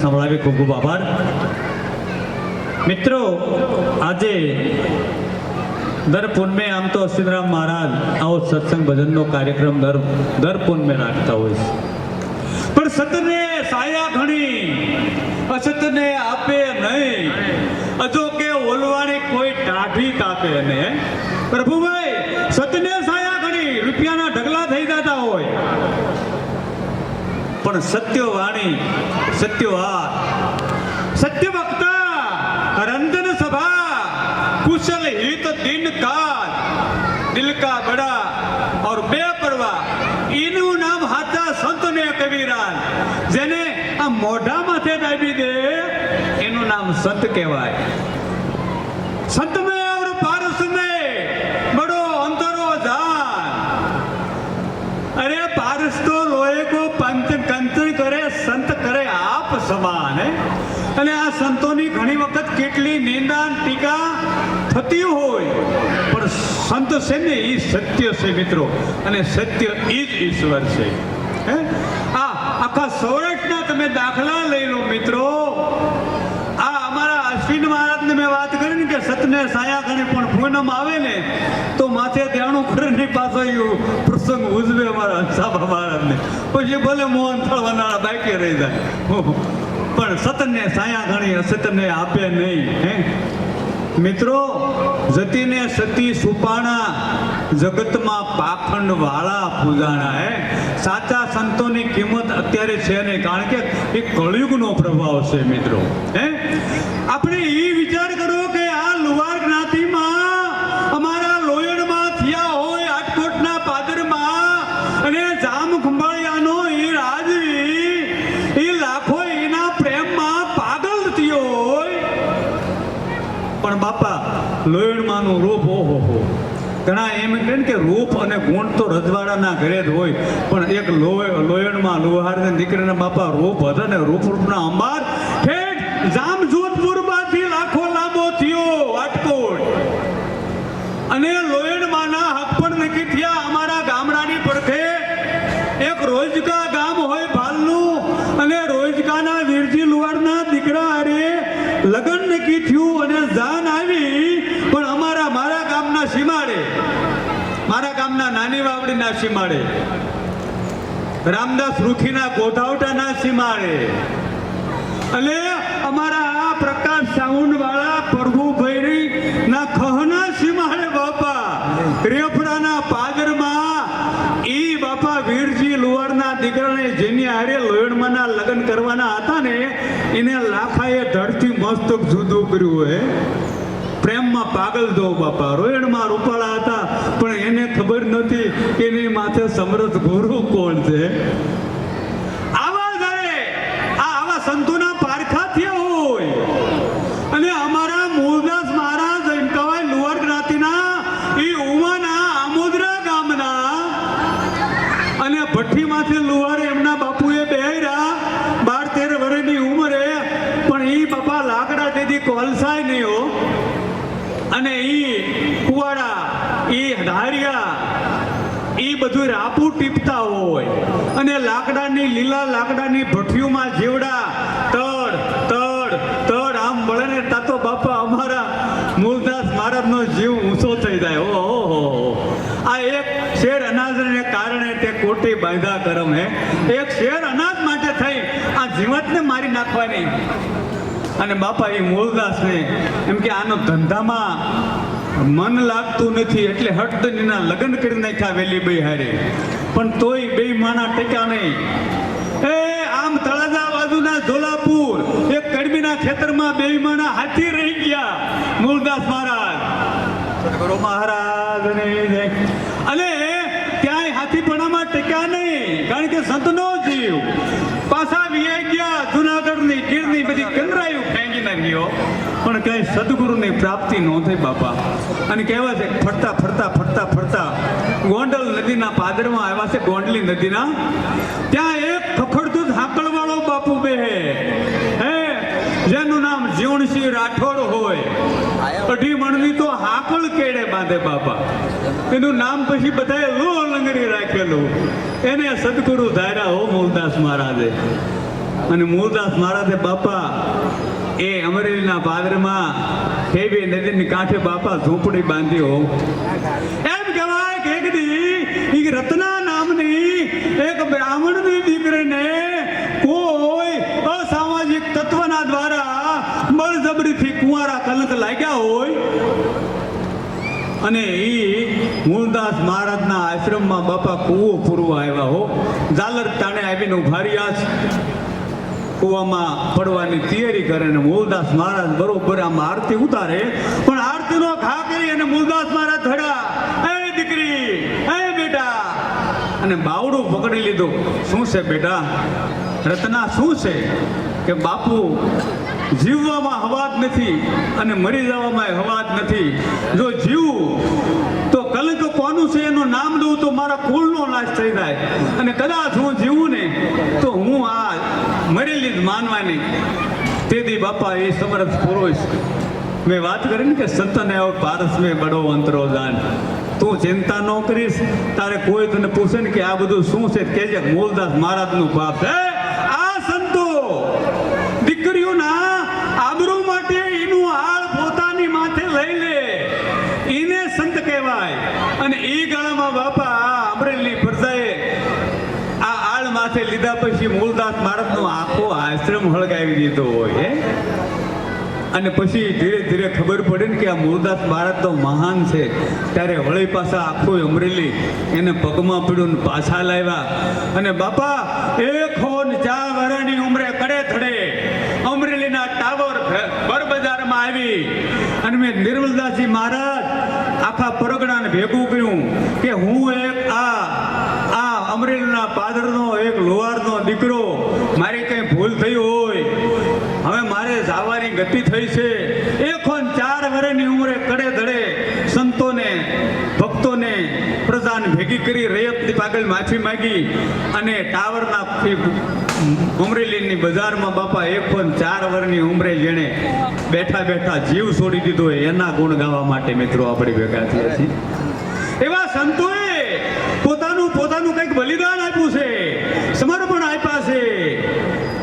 સંભળાવી ખૂબ ખૂબ આભાર. મિત્રો, આજે દર પૂનમે આમ તો સિદ્ધરામ મહારાજ આવો સત્સંગ ભજનનો કાર્યક્રમ દર દર પૂનમે રાખતા હોય છે. પણ સતને સાયા ઘણી, અસતને આપે નહીં. અજો કે ઓલવાણી કોઈ ટાઢી કાપે ને પ્રભુભાઈ સતને સાયા ઘણી રૂપિયાના ઢગલા થઈ જતા હોય પણ સત્ય વાણી, સત્ય વાત. સત્ય વક્તા, રંજન સભા, કુશલ હિત દિન કાજ. દિલ કા બડા ઓર બે પરવા એનું નામ હાથા સંત ને કબીરાન. જેને આ મોઢા માથે દાબી દે, એનું નામ સંત કહેવાય. સંત અને આ સંતોની ઘણી વખત કેટલી નિંદા ટીકા થતી હોય. પણ સંત છે ને એ સત્ય છે મિત્રો. અને સત્ય એ જ ઈશ્વર છે. હે? આ આખા સૌરાષ્ટ્રના તમે દાખલા લઈ લો મિત્રો. આ અમારા અશ્વિન મહારાજને મેં વાત કરી ને કે સતને સાયા ગણે પણ પૂનમ આવે ને, તો માથે ત્યાંનું કરીને પાછો પ્રસંગ ઉજવે અમારા સાબા મહારાજને. પછી ભલે મોહન થળવાના બાકી રહી જાય. પણ સતને સાયા ગણી અસતને આપે નહીં, હે? મિત્રો, જતીને સતી સુપાણા જગતમાં પાખંડ વાળા પૂજાણા, હે? સાચા સંતોની કિંમત અત્યારે છે નહીં, કારણ કે એ કળયુગનો પ્રભાવ છે, મિત્રો, હે? આપણે એ કે રૂપ અને ગુણ તો રજવાડાના ઘરે જ હોય, પણ એક લોય લોયણમાં લુહારને દીકરીના બાપા રૂપ હતા ને રૂપ રૂપના અંબાર ઠેઠ જામ જોધપુરમાંથી લાખો લાંબો થયો આટકોટ અને લોયણમાંના હક પણ અમારા ગામડાની પડખે. એક રોજકા ગામ હોય ભાલનું અને રોજકાના વીરજી લુવાડના દીકરા અરે લગ્ન નક્કી થયું અને જાન આવી પણ અમારા મારા ગામના સીમાડે મારા ગામના નાની વાવડીના સીમાડે. રામદાસ રૂખીના ગોધાવટાના સીમાડે. અને અમારા આ પ્રકાશ સાઉન્ડ વાળા પ્રભુભાઈ ના ખહના સીમાડે બાપા. રેફડાના પાદરમાં ઈ બાપા વીરજી લુવારના દીકરાને જેની હારે લોયણમાંના લગ્ન કરવાના હતા ને, એને લાખાએ ધડથી મસ્તક જુદું કર્યું હે. પ્રેમમાં પાગલ દો બાપા, રોયણમાં રૂપાળા ખબર નથી કે એની માથે સમરથ ગુરુ કોણ છે? અને અમારા મૂળદાસ મહારાજ એમ એ ઉમાના બાર તેર વર્ષની ઉંમરે, પણ એ બાપા લાકડા તેથી કોલસાય નહીં હો. અને કુવાડા ઈ ધાર્યા, એ બધું રાપુ ટીપતા હોય. અને લાકડાની લીલા લાકડાની ભઠ્ઠીઓમાં જીવડા તડ તડ તડ આમ મળે ને તા તો બાપા અમારા મૂળદાસ મહારાજનો જીવ ઊંચો થઈ જાય. ઓહો. આ એક શેર અનાજને કારણે તે કોટી બાંધા કરમ હે. એક શેર અનાજ માટે થઈ, આ જીવતને મારી નાખવાની. અને બાપા એ મૂળદાસને એમ કે આનો ધંધામાં મન લાગતું નથી એટલે હટદનીના લગ્ન કરી નાખ્યા વેલી બે હારે. પણ તોય બે માણા ટેકા નહીં. એ આમ તળાજા બાજુના ધોલાપુર એક કડબીના ખેતરમાં બે માણા હાથી રહી ગયા. મૂળદાસ મહારાજ. સદગુરુ મહારાજને જય. અને ક્યાંય હાથીપણામાં ટેક્યા નહીં કારણ કે સંતનો જીવ. પાછા વિયા ગયા જુનાગઢની ગીરની બધી કંદરાયું નાખ્યો પણ કઈ સદગુરુની પ્રાપ્તિ ન થઈ બાપા. અને કહેવાય છે, ફરતા ફરતા ફરતા ફરતા. ગોંડલ નદીના પાદરમાં આવ્યા છે, ગોંડલી નદીના. ત્યાં એક ખખડતું હાકળવાળો બાપુ બે હે, જેનું નામ જીવણસિંહ રાઠોડ હોય. અઢી મણની તો હાકળ કેડે બાંધે બાપા. એનું નામ પછી બધાએ લો લંગરી રાખેલું. એને સદગુરુ ધાર્યા, હો મૂલદાસ મહારાજે. અને મૂળદાસ મહારાજે, બાપા એ અમરેલીના પાદરમાં કેવી નદીની કાંઠે બાપા ઝૂંપડી બાંધ્યો. એમ કહેવાય કે એક દી રત્ના નામની એક બ્રાહ્મણની દીકરીને કોઈ અસામાજિક તત્વના દ્વારા બળજબરીથી કુંવારા કલંક લાગ્યા હોય અને એ મૂળદાસ મહારાજના આશ્રમમાં બાપા કૂવો પૂરવા આવ્યા હો. ઝાલર તાણે આવીને ઊભા રહ્યા છે. કૂવામાં પડવાની તૈયારી કરે અને મૂલદાસ મહારાજ બરોબર આમાં આરતી ઉતારે, પણ આરતીનો ઘા કરી અને મૂલદાસ મહારાજ ધડા, એ દીકરી, એ બેટા. અને બાવડું પકડી લીધું. શું છે બેટા? રત્ના શું છે? કે બાપુ, જીવવામાં હવાદ નથી અને મરી જવામાં હવાદ નથી. જો જીવું, તો કલંક કોનું છે? એનું નામ દઉં તો મારા કુળનો નાશ થઈ જાય. અને કદાચ હું જીવું ને, તો હું આ મરેલી જ માનવાની. તેથી બાપા, એ સમરસ પુરુષ મેં વાત કરી ને કે સંતને આવો પારસ મેં બડો અંતરો દાન તું ચિંતા ન કરીશ. તારે કોઈ તને પૂછે ને કે આ બધું શું છે? કેજે મૂલદાસ મહારાજનું પાપ છે આ સંતો દીકરીઓના આબરૂ માટે એનું હાળ પોતાની માથે લઈ લે એને સંત કહેવાય અને એ ગાળામાં બાપા અમરેલી પ્રજાએ આ લીધા પછી મૂળદાસ મહારાજનો આખો આશ્રમ હળગાવી દીધો હોય અને પછી ધીરે ધીરે ખબર પડે ને કે આ મૂળદાસ મહારાજ તો મહાન છે. ત્યારે વળી પાછા આખું અમરેલી એને પગમાં પડ્યું પાછા લાવ્યા. અને બાપા, એક હોન ચાર વર્ષની ઉંમરે કડે થડે. અમરેલીના ટાવર બજારમાં આવી. અને મેં નિર્મલદાસજી મહારાજ આખા પરગણાને ભેગું કર્યું કે હું એક અમરેલીના પાદરનો એક લોહારનો દીકરો, મારી કંઈ ભૂલ થઈ હોય, હવે મારે જવાની ગતિ થઈ છે. એકોન ચાર વર્ષની ઉંમરે કડે ધડે સંતોને, ભક્તોને પ્રજાને ભેગી કરી રૈયતની પાગલ માફી માગી અને ટાવરના અમરેલીની બજારમાં બાપા એક ને ચાર વર્ષની ઉંમરે જેણે બેઠા બેઠા જીવ છોડી દીધો એના ગુણ ગાવા માટે મિત્રો આપણે ભેગા થયા છીએ. એવા સંતોએ પોતાનું કંઈક બલિદાન આપ્યું છે. સમર્પણ આપ્યા છે.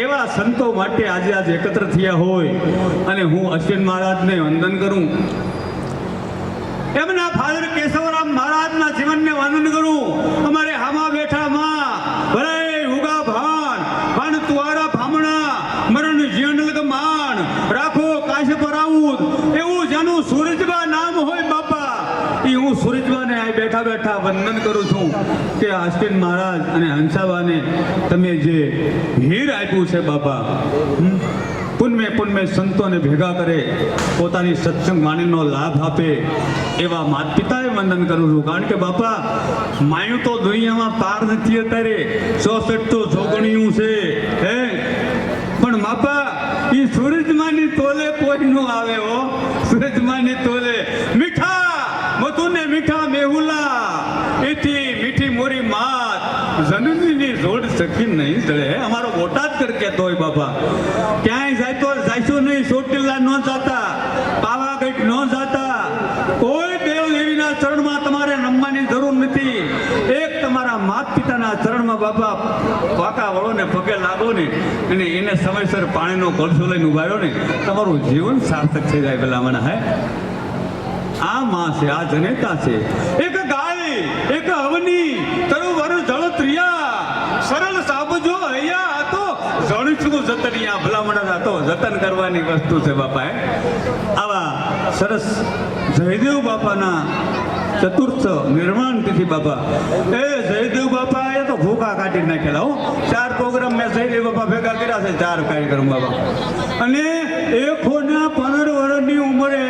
એવા સંતો માટે આજે આજે એકત્ર થયા હોય અને હું અશ્વિન મહારાજને વંદન કરું. એમના ફાધર કેશવરામ મહારાજના જીવનને વંદન કરું. અમારે હામા બેઠા માં ભલે હુગા ભાન ભાન તુવારા ભામણા મરણ જીવન માન રાખો કાશ પરાઉદ એવું જેનું સૂરજબા નામ હોય બાપા એ હું સૂરજબાને આ બેઠા બેઠા વંદન કરું છું કે આસ્તિન મહારાજ અને હંસાબાને તમે જે હીર આપ્યું છે બાપા પુનમે પુનમે સંતોને ભેગા કરે, પોતાની સત્સંગ વાણીનો લાભ આપે, એવા માત પિતાએ વંદન કરું છું. કારણ કે બાપા, માયું તો દુનિયામાં પાર નથી અત્યારે. ચોસઠ તો જોગણિયું છે, હે? પણ બાપા એ સૂરજમાની તોલે કોઈ ન આવે હો. સૂરજમાની તોલે. મીઠા મેહુલા, એથી મીઠી મોરી માત. જનનીની જોડ સખી નહીં જળે અમારો બોટાદ કર કહેતો હોય બાપા. ક્યાંય જાય તો જાયશું નહીં, ચોટીલા ન જાતા. પાવાગઢ ન જાતા. કોઈ દેવ દેવીના ચરણમાં તમારે નમવાની જરૂર નથી. એક તમારા માત પિતાના ચરણમાં બાપા પાકા વળો ને પગે લાગો ને, અને એને સમયસર પાણીનો કળશો લઈને ઉભાયો ને, તમારું જીવન સાર્થક થઈ જાય પેલા મને હે? આ માં છે, આ જનેતા છે. એક ગાય, એક અવની તરુ વર જળ ત્રિયા સરળ સાબજો હૈયા હતો. જણીશું જતનિયા. ભલામણ હતો જતન કરવાની વસ્તુ છે બાપા આવા સરસ જયદેવ બાપાના ચતુર્થ નિર્માણ તિથિ બાપા. એ જયદેવ બાપા એ તો ભૂખા કાઢી નાખેલા, હો. ચાર પ્રોગ્રામ મેં જયદેવ બાપા ભેગા કર્યા છે, ચાર કાર્યક્રમ બાપા. અને એ ના પંદર વર્ષની ઉંમરે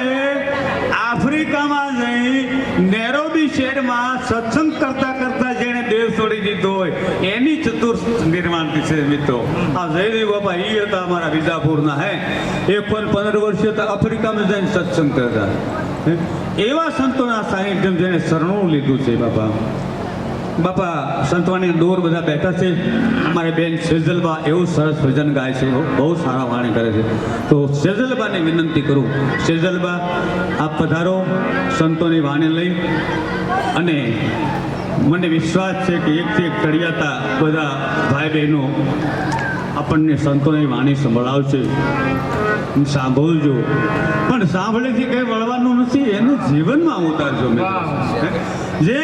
આફ્રિકામાં જઈ નેરોબી શહેરમાં સત્સંગ કરતા કરતા જેણે દેવ છોડી દીધો હોય એની ચતુર્થ નિર્માણ છે મિત્રો. આ જયદેવ બાપા એ હતા અમારા વિજાપુરના, હે? એ પણ પંદર વર્ષે આફ્રિકામાં જઈને સત્સંગ કરતા એવા સંતોના સાનિધ્યમ જેને શરણું લીધું છે બાપા. બાપા સંતવાણી દોર બધા બેઠા છે. અમારે બેન સેજલબા એવું સરસ ભજન ગાય છે, બહુ- બહુ સારા વાણી કરે છે. તો સેજલબાને વિનંતી કરું, સેજલબા, આપ પધારો, સંતોની વાણી લઈ અને મને વિશ્વાસ છે કે એકથી એક ચડિયાતા બધા ભાઈ બહેનો આપણને સંતોની વાણી સંભળાવશે. સાંભળજો પણ સાંભળેથી કંઈ વળવાનું નથી એને જીવનમાં ઉતારજો? જે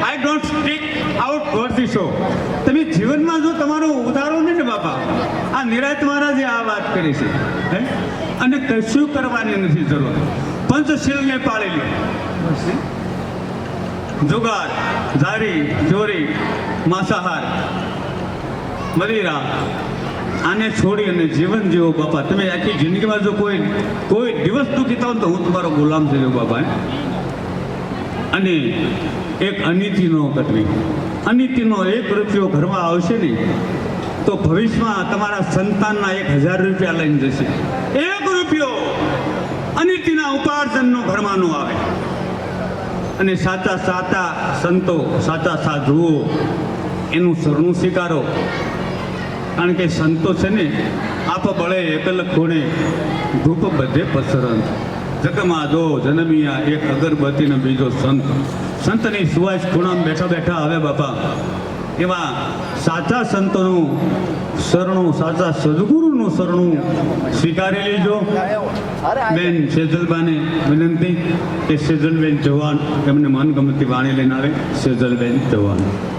I don't speak out worthy show તમે જીવનમાં જો તમારું ઉતારો નહીં ને બાપા આ નિરાત મહારાજે આ વાત કરી છે. હે? અને કશું કરવાની નથી જરૂર. પંચશીલને પાળેલી? જુગાર ઝારી ચોરી માંસાહાર મદિરા આને છોડી અને જીવન જીવો બાપા તમે આખી જિંદગીમાં જો કોઈ કોઈ દિવસ દુખીતા હો ને તો હું તમારો ગુલામ થઈ બાપા અને એક અનિતિ ન કરવી અનિતિનો એક રૂપિયો ઘરમાં આવશે ને તો ભવિષ્યમાં તમારા સંતાનના એક હજાર રૂપિયા લઈને જશે એક રૂપિયો અનિતિના ઉપાર્જનનો ઘરમાં આવે અને સાચા સાચા સંતો, સાચા સાધુઓ, એનું શરણું સ્વીકારો. કારણ કે સંતો છે ને, આપ બળે એકલ ખૂણે ધૂપ બધે પસરંત જગમાં જો જનમિયા એક અગરબત્તીનો બીજો સંત. સંતની સુવાસ ખૂણામાં બેઠા બેઠા આવે બાપા. એવા સાચા સંતોનું શરણું, સાચા સદગુરુનું શરણું સ્વીકારી લેજો. બેન સેજલબાને વિનંતી કે સેજલબેન ચૌહાણ એમને મનગમતી વાણી લઈને આવે. સેજલબેન ચૌહાણ.